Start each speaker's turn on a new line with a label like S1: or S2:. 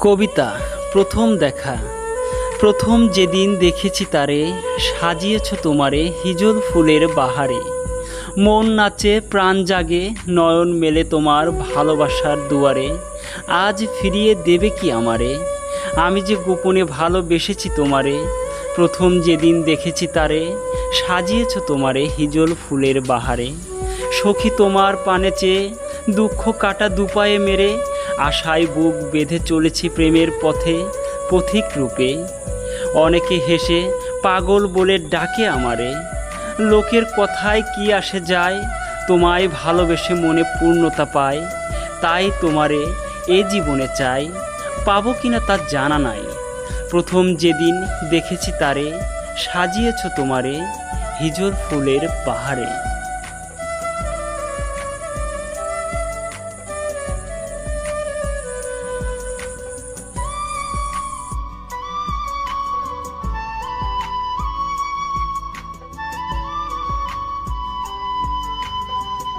S1: কবিতা, প্রথম দেখা। প্রথম যেদিন দেখেছি তারে, সাজিয়েছ তোমারে হিজল ফুলের বাহারে। মন নাচে, প্রাণ জাগে, নয়ন মেলে তোমার ভালোবাসার দুয়ারে। আজ ফিরিয়ে দেবে কি আমারে? আমি যে গোপনে ভালোবেসেছি তোমারে। প্রথম যেদিন দেখেছি তারে, সাজিয়েছ তোমারে হিজল ফুলের বাহারে। সখী তোমার পানে চেয়ে, দুঃখ কাটা দুপায়ে মেরে আশায় বুক বেঁধে চলেছি প্রেমের পথে, পথিক রূপে। অনেকে হেসে, পাগল বলে ডাকে আমারে। লোকের কথায় কি আসে যায়, তোমায় ভালোবেসে মনে পূর্ণতা পায়। তাই তোমারে এ জীবনে চাই, পাবো কিনা তা জানা নাই। প্রথম যেদিন দেখেছি তারে, সাজিয়েছ তোমারে হিজল ফুলের পাহাড়ে।